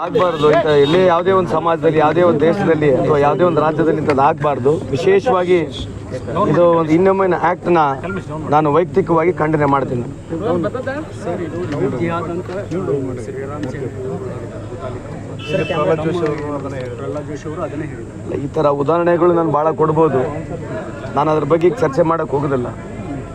ಆಗ್ಬಾರ್ದು ಇಂಥ ಇಲ್ಲಿ ಯಾವುದೇ ಒಂದು ಸಮಾಜದಲ್ಲಿ, ಯಾವುದೇ ಒಂದು ದೇಶದಲ್ಲಿ ಅಥವಾ ಯಾವುದೇ ಒಂದು ರಾಜ್ಯದಲ್ಲಿ ಇಂಥದ್ದು ಆಗಬಾರ್ದು. ವಿಶೇಷವಾಗಿ ಇದು ಒಂದು ಇನ್ನೊಮ್ಮೆ ಆ್ಯಕ್ಟ್ನ ನಾನು ವೈಯಕ್ತಿಕವಾಗಿ ಖಂಡನೆ ಮಾಡ್ತೀನಿ. ಈ ಥರ ಉದಾಹರಣೆಗಳು ನಾನು ಭಾಳ ಕೊಡ್ಬೋದು. ನಾನು ಅದ್ರ ಬಗ್ಗೆ ಚರ್ಚೆ ಮಾಡೋಕ್ಕೆ ಹೋಗೋದಿಲ್ಲ.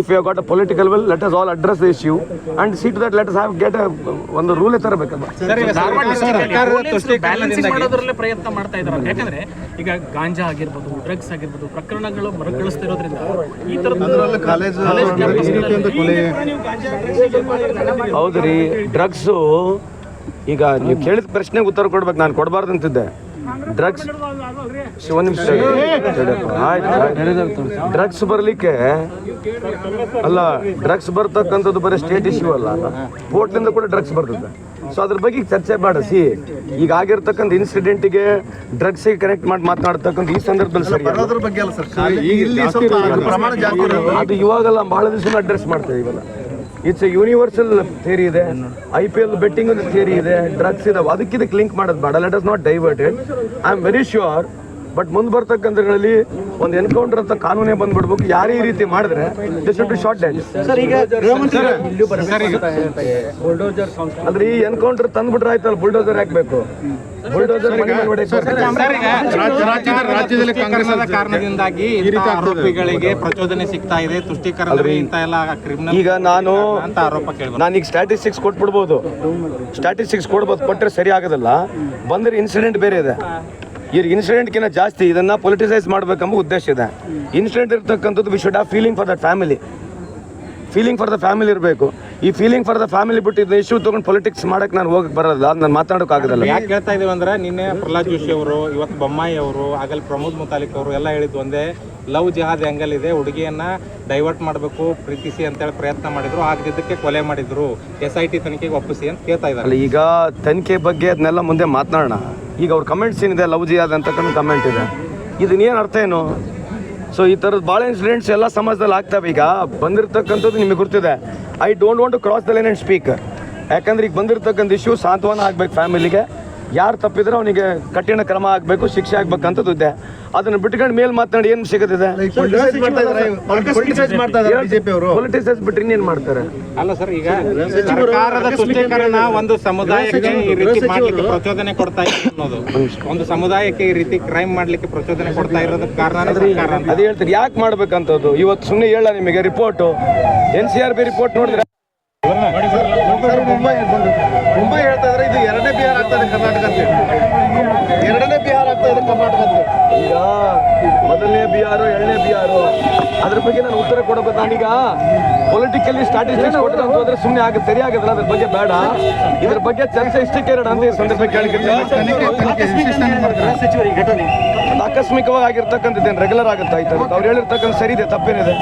if you got a political will let us all address the issue and seat that let us have get ಒಂದು ರೂಲ್ ತರಬೇಕಲ್ಲ ಬ್ಯಾಲೆನ್ಸಿಂಗ್ ಮಾಡೋದ್ರಲ್ಲೇ ಪ್ರಯತ್ನ ಮಾಡ್ತಾ ಇದ್ದಾರೆ ಯಾಕಂದ್ರೆ ಈಗ ಗಾಂಜಾ ಆಗಿರ್ಬೋದು ಡ್ರಗ್ಸ್ ಆಗಿರ್ಬೋದು ಪ್ರಕರಣಗಳು ಮರುಕಳಿಸ್ತಿರೋದ್ರಿಂದ ಈ ತರದ ಹೌದು ರೀ. ಡ್ರಗ್ಸು ಈಗ ನೀವು ಕೇಳಿದ ಪ್ರಶ್ನೆಗೆ ಉತ್ತರ ಕೊಡ್ಬೇಕು. ನಾನು ಕೊಡಬಾರ್ದು ಅಂತಿದ್ದೆ. ಡ್ರಗ್ಸ್ ಒಂದು ನಿಮಿಷ ಆಯ್ತು. ಡ್ರಗ್ಸ್ ಬರಲಿಕ್ಕೆ ಅಲ್ಲ ಡ್ರಗ್ಸ್ ಬರ್ತಕ್ಕಂಥದ್ದು ಬರೀ ಸ್ಟೇಟ್ ಇಶ್ಯೂ ಅಲ್ಲ. ಕೋರ್ಟ್ಲಿಂದ ಕೂಡ ಡ್ರಗ್ಸ್ ಬರ್ತದೆ. ಸೊ ಅದ್ರ ಬಗ್ಗೆ ಈಗ ಚರ್ಚೆ ಮಾಡಿಸಿ ಈಗ ಆಗಿರ್ತಕ್ಕಂಥ ಇನ್ಸಿಡೆಂಟಿಗೆ ಡ್ರಗ್ಸಿಗೆ ಕನೆಕ್ಟ್ ಮಾಡಿ ಮಾತನಾಡ್ತಕ್ಕಂಥ ಈ ಸಂದರ್ಭದಲ್ಲಿ ಸರಿ. ಅದು ಇವಾಗೆಲ್ಲ ಬಹಳ ದಿವಸ ಅಡ್ರೆಸ್ ಮಾಡ್ತೇವೆ ಇವೆಲ್ಲ ಇಟ್ಸ್ ಎ ಯೂನಿವರ್ಸಲ್ ಥಿಯರಿ ಇದೆ. I P L betting theory ಇದೆ. ಡ್ರಗ್ಸ್ ಇದಾವೆ. ಅದಕ್ಕೆ ಇದಕ್ಕೆ ಲಿಂಕ್ ಮಾಡೋದು ಬೇಡ. Let us not diverted I am very sure but ಮುಂದೆ ಬರ್ತಕ್ಕಂಥದ್ರಲ್ಲಿ ಒಂದು ಎನ್ಕೌಂಟರ್ ಅಂತ ಕಾನೂನೇ ಬಂದ್ಬಿಡ್ಬೇಕು. ಯಾರೇ ಈ ರೀತಿ ಮಾಡಿದ್ರೆ this should be shot dead ಅಂದ್ರೆ ಈ ಎನ್ಕೌಂಟರ್ ತಂದ್ಬಿಟ್ರೆ ಆಯ್ತಲ್ಲ ಬುಲ್ಡೋಸರ್ ಹಾಕ್ಬೇಕು. ರಾಜ್ಯದಲ್ಲಿ ತುಷ್ಟೀಕರಣದ ಕಾರಣದಿಂದಾಗಿ ಆರೋಪಿಗಳಿಗೆ ಪ್ರಚೋದನೆ ಸಿಗ್ತಾ ಇದೆ ತುಷ್ಟೀಕರಣದಲ್ಲಿ ಇಂಥ ಎಲ್ಲ ಕ್ರಿಮಿನಲ್ ಈಗ ನಾನು ಅಂತ ಆರೋಪ ಕೇಳಿ ನಾನೀಗ ಸ್ಟ್ಯಾಟಿಸ್ಟಿಕ್ಸ್ ಕೊಟ್ಬಿಡ್ಬೋದು. ಸ್ಟ್ಯಾಟಿಸ್ಟಿಕ್ಸ್ ಕೊಡ್ಬೋದು ಕೊಟ್ಟರೆ ಸರಿ ಆಗೋದಿಲ್ಲ. ಬಂದ್ರೆ ಇನ್ಸಿಡೆಂಟ್ ಬೇರೆ ಇದೆ. ಈ ಇನ್ಸಿಡೆಂಟ್ಗಿಂತ ಜಾಸ್ತಿ ಇದನ್ನು ಪೊಲಿಟಿಸೈಸ್ ಮಾಡಬೇಕೆಂಬ ಉದ್ದೇಶ ಇದೆ. ಇನ್ಸಿಡೆಂಟ್ ಇರ್ತಕ್ಕಂಥದ್ದು we should have feeling for that family feeling for the family ಇರಬೇಕು. ಈ ಫೀಲಿಂಗ್ ಫಾರ್ ದ ಫ್ಯಾಮಿಲಿ ಬಿಟ್ಟು ಇದನ್ನ ಇಶ್ಯೂ ತೊಗೊಂಡು ಪೊಲಿಟಿಕ್ಸ್ ಮಾಡಕ್ಕೆ ನಾನು ಹೋಗಕ್ಕೆ ಬರೋದಿಲ್ಲ ನಾನು ಮಾತಾಡೋಕ್ಕಾಗೋದಿಲ್ಲ ಯಾಕೆ ಹೇಳ್ತಾ ಇದೀವಿ ಅಂದ್ರೆ ನಿನ್ನೆ ಪ್ರಹ್ಲಾದ್ ಜೋಶಿ ಅವರು ಇವತ್ತು ಬೊಮ್ಮಾಯಿ ಅವರು ಆಗಲ್ಲಿ ಪ್ರಮೋದ್ ಮುತಾಲಿಕ್ ಅವರು ಎಲ್ಲ ಹೇಳಿದ್ದು ಒಂದೇ ಲವ್ ಜಹಾದ್ ಎಂಗಲ್ ಇದೆ ಹುಡುಗಿಯನ್ನ ಡೈವರ್ಟ್ ಮಾಡಬೇಕು ಪ್ರೀತಿಸಿ ಅಂತೇಳಿ ಪ್ರಯತ್ನ ಮಾಡಿದ್ರು ಆಗದಿದ್ದಕ್ಕೆ ಕೊಲೆ ಮಾಡಿದ್ರು ಎಸ್ ಐ ಟಿ ತನಿಖೆಗೆ ಒಪ್ಪಿಸಿ ಅಂತ ಕೇಳ್ತಾ ಇದ್ದಾರೆ. ಈಗ ತನಿಖೆ ಬಗ್ಗೆ ಅದನ್ನೆಲ್ಲ ಮುಂದೆ ಮಾತನಾಡೋಣ. ಈಗ ಅವ್ರ ಕಮೆಂಟ್ಸ್ ಏನಿದೆ, ಲವ್ ಜಿಯಾದ ಅಂತಕ್ಕಂಥ ಕಮೆಂಟ್ ಇದೆ. ಇದನ್ನೇನು ಅರ್ಥ ಏನು? ಸೊ ಈ ಥರದ್ದು ಭಾಳ ಇನ್ಸಿಡೆಂಟ್ಸ್ ಎಲ್ಲ ಸಮಾಜದಲ್ಲಿ ಆಗ್ತವೆ ಈಗ ಬಂದಿರತಕ್ಕಂಥದ್ದು ನಿಮಗೆ ಗೊತ್ತಿದೆ. I don't want to cross the line and speak ಯಾಕಂದ್ರೆ ಈಗ ಬಂದಿರತಕ್ಕಂಥ ಇಶ್ಯೂ ಸಾಂತ್ವನ ಆಗ್ಬೇಕು ಫ್ಯಾಮಿಲಿಗೆ ಯಾರು ತಪ್ಪಿದ್ರೆ ಅವನಿಗೆ ಕಠಿಣ ಕ್ರಮ ಆಗಬೇಕು ಶಿಕ್ಷೆ ಆಗ್ಬೇಕಂತದ್ದು ಇದೆ. ಅದನ್ನ ಬಿಟ್ಕೊಂಡು ಮೇಲ್ ಮಾತನಾಡಿ ಏನು ಸಿಗುತ್ತಿದೆ ಪೊಲಿಟಿಸೈಸ್ ಬಿಟ್ರೆ ಇನ್ನೇನು ಮಾಡ್ತಾರೆ? ಅಲ್ಲ ಸರ್ ಈಗ ಸರ್ಕಾರದ ತುಷ್ಟೀಕರಣ ಒಂದು ಸಮುದಾಯಕ್ಕೆ ಈ ರೀತಿ ಮಾಡ್ಲಿಕ್ಕೆ ಪ್ರಚೋದನೆ ಕೊಡ್ತಾ ಇದೆ ಅನ್ನೋದು. ಒಂದು ಸಮುದಾಯಕ್ಕೆ ಈ ರೀತಿ ಕ್ರೈಮ್ ಮಾಡ್ಲಿಕ್ಕೆ ಪ್ರಚೋದನೆ ಕೊಡ್ತಾ ಇರೋದಕ್ಕೆ ಕಾರಣ ಸರ್ಕಾರ ಅಂತ. ಅದೇ ಹೇಳ್ತಾರೆ ಯಾಕೆ ಮಾಡ್ಬೇಕಂತದ್ದು? ಇವತ್ತು ಸುಮ್ಮನೆ ಹೇಳ ನಿಮಗೆ report. N C R B report ನೋಡಿದ್ರೆ ಸರ್, ಮುಂಬೈ ಮುಂಬೈ ಹೇಳ್ತಾ ಇದ್ರೆ ಇದು ಎರಡನೇ ಬಿಹಾರ ಆಗ್ತಾ ಇದೆ ಕರ್ನಾಟಕ ಅಂತ. ಎರಡನೇ ಬಿಹಾರ ಆಗ್ತಾ ಇದೆ ಕರ್ನಾಟಕ ಅಂತ. ಈಗ ಮೊದಲನೇ ಬಿಹಾರು ಎರಡನೇ ಬಿಹಾರು. ಅದ್ರ ಬಗ್ಗೆ ನಾನು ಉತ್ತರ ಕೊಡಬೇಕು ನಾನೀಗ ಪೊಲಿಟಿಕಲಿ ಸ್ಟಾಟಿಸ್ಟಿಕ್ಸ್ ಕೊಟ್ಟರೆ ಅಂತ ಹೋದ್ರೆ ಸುಮ್ಮನೆ ಆಗುತ್ತೆ ಸರಿ ಆಗುತ್ತಲ್ಲ? ಅದ್ರ ಬಗ್ಗೆ ಬೇಡ. ಇದ್ರ ಬಗ್ಗೆ ಚರ್ಚೆ ಇಷ್ಟಕ್ಕೆ ಎರಡು ಅಂತ ಈ ಸಂದರ್ಭ ಅದು ಆಕಸ್ಮಿಕವಾಗಿ ಆಗಿರ್ತಕ್ಕಂಥದ್ದೇನು? ರೆಗ್ಯುಲರ್ ಆಗುತ್ತೆ ಆಯ್ತು ಅವ್ರು ಹೇಳಿರ್ತಕ್ಕಂಥ ಸರಿ ಇದೆ ತಪ್ಪೇನಿದೆ.